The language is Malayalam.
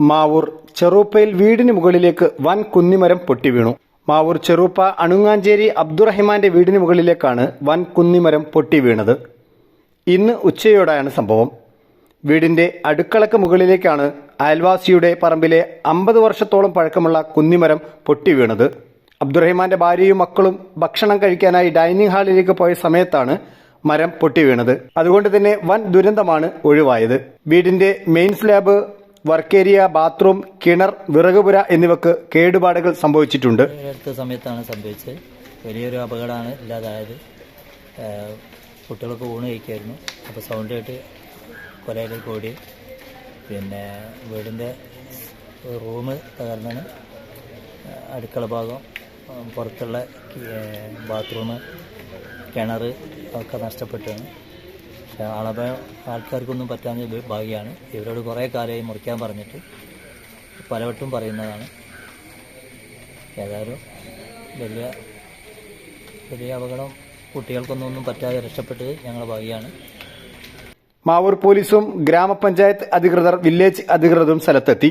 മാവൂർ ചെറൂപ്പയിൽ വീടിന് മുകളിലേക്ക് വൻ കുന്നിമരം പൊട്ടി വീണു. മാവൂർ ചെറുപ്പ അണുങ്ങാഞ്ചേരി അബ്ദുറഹിമാന്റെ വീടിന് മുകളിലേക്കാണ് വൻ കുന്നിമരം പൊട്ടി വീണത്. ഇന്ന് ഉച്ചയോടെയാണ് സംഭവം. വീടിന്റെ അടുക്കളക്ക് മുകളിലേക്കാണ് അയൽവാസിയുടെ പറമ്പിലെ അമ്പത് വർഷത്തോളം പഴക്കമുള്ള കുന്നിമരം പൊട്ടി വീണത്. അബ്ദുറഹിമാന്റെ ഭാര്യയും മക്കളും ഭക്ഷണം കഴിക്കാനായി ഡൈനിങ് ഹാളിലേക്ക് പോയ സമയത്താണ് മരം പൊട്ടി വീണത്. അതുകൊണ്ട് തന്നെ വൻ ദുരന്തമാണ് ഒഴിവായത്. വീടിന്റെ മെയിൻ സ്ലാബ് വർക്കേരിയ ബാത്റൂം കിണർ വിറകുപുര എന്നിവക്ക് കേടുപാടുകൾ സംഭവിച്ചിട്ടുണ്ട്. അടുത്ത സമയത്താണ് സംഭവിച്ചത്. വലിയൊരു അപകടമാണ് ഇല്ലാതായത്. കുട്ടികൾക്ക് ഊണ് കഴിക്കായിരുന്നു അപ്പോൾ സൗണ്ട് കേട്ട് കൊലയിലേക്ക് ഓടി. പിന്നെ വീടിന്റെ റൂം തകർന്നാണ് അടുക്കള ഭാഗം പുറത്തുള്ള ബാത്റൂം കിണർ ഒക്കെ നഷ്ടപ്പെട്ടാണ് പക്ഷേ ആളപ ആൾക്കാർക്കൊന്നും പറ്റാഞ്ഞ ഭാഗ്യമാണ് ഇവരോട് കുറേ കാലമായി മുറിക്കാൻ പറഞ്ഞിട്ട് പലവട്ടം പറയുന്നതാണ്. ഏതായാലും വലിയ വലിയ അപകടം കുട്ടികൾക്കൊന്നും ഒന്നും പറ്റാതെ രക്ഷപ്പെട്ടത് ഞങ്ങളുടെ ഭാഗ്യമാണ് മാവൂർ പോലീസും ഗ്രാമപഞ്ചായത്ത് അധികൃതർ വില്ലേജ് അധികൃതരും സ്ഥലത്തെത്തി.